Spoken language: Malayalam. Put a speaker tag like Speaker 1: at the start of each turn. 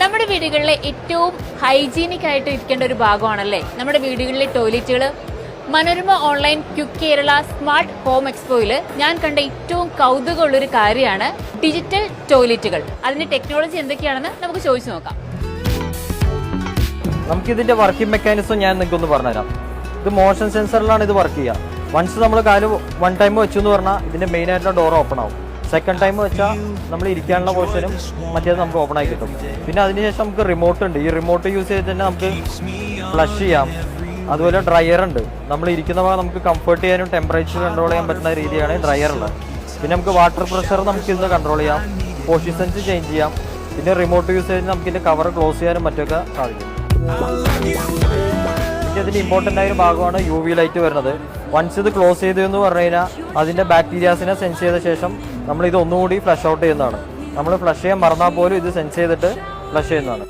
Speaker 1: നമ്മുടെ വീടുകളിലെ ഏറ്റവും ഹൈജീനിക് ആയിട്ട് ഇരിക്കേണ്ട ഒരു ഭാഗമാണല്ലേ? നമ്മുടെ വീടുകളിലെ ടോയ്ലറ്റുകൾ Manorama online quick Kerala smart home എക്സ്പോയിൽ ഞാൻ കണ്ട ഏറ്റവും കൗതുകമുള്ളൊരു കാര്യമാണ് ഡിജിറ്റൽ ടോയ്ലറ്റുകൾ. അതിന്റെ ടെക്നോളജി എന്തൊക്കെയാണെന്ന് നമുക്ക് ചോദിച്ചു നോക്കാം.
Speaker 2: നമുക്ക് ഇതിന്റെ വർക്കിംഗ് മെക്കാനിസം ഞാൻ നിങ്ങൾക്ക് ഒന്ന് പറഞ്ഞുതരാം. ഇത് മോഷൻ സെൻസറിലാണ് ഇത് വർക്ക് ചെയ്യുക. വൺസ് നമ്മൾ കാൽ വൺ ടൈം വെച്ചു എന്ന് പറഞ്ഞാൽ ഇതിന്റെ മെയിൻ ആയിട്ടുള്ള ഡോർ ഓപ്പൺ ആവും. സെക്കൻഡ് ടൈം വെച്ചാൽ നമ്മൾ ഇരിക്കാനുള്ള പോർഷനും മറ്റേത് നമുക്ക് ഓപ്പൺ ആയി കിട്ടും. പിന്നെ അതിനുശേഷം നമുക്ക് റിമോട്ട് ഉണ്ട്. ഈ റിമോട്ട് യൂസ് ചെയ്ത് തന്നെ നമുക്ക് ഫ്ലഷ് ചെയ്യാം. അതുപോലെ ഡ്രയർ ഉണ്ട്. നമ്മൾ ഇരിക്കുന്ന ഭാഗം നമുക്ക് കംഫർട്ട് ചെയ്യാനും ടെമ്പറേച്ചർ കൺട്രോൾ ചെയ്യാൻ പറ്റുന്ന രീതിയാണ് ഡ്രയർ ഉള്ളത്. പിന്നെ നമുക്ക് വാട്ടർ പ്രഷർ നമുക്ക് ഇന്ന് കൺട്രോൾ ചെയ്യാം പൊസിഷൻസ് ചേഞ്ച് ചെയ്യാം. പിന്നെ റിമോട്ട് യൂസ് ചെയ്ത് നമുക്ക് ഇതിന്റെ കവർ ക്ലോസ് ചെയ്യാനും മറ്റൊക്കെ സാധിക്കും. ഇതിന് ഇമ്പോർട്ടന്റ് ആയ ഒരു ഭാഗമാണ് യു വി ലൈറ്റ് വരുന്നത്. വൺസ് ഇത് ക്ലോസ് ചെയ്തു എന്ന് പറഞ്ഞു കഴിഞ്ഞാൽ അതിന്റെ ബാക്ടീരിയാസിനെ സെൻസ് ചെയ്ത ശേഷം നമ്മൾ ഇത് ഒന്നുകൂടി ഫ്ലഷ് ഔട്ട് ചെയ്യുന്നതാണ്. നമ്മൾ ഫ്ലഷ് ചെയ്യാൻ മറന്നാൽ പോലും ഇത് സെൻസ് ചെയ്തിട്ട് ഫ്ലഷ് ചെയ്യുന്നതാണ്.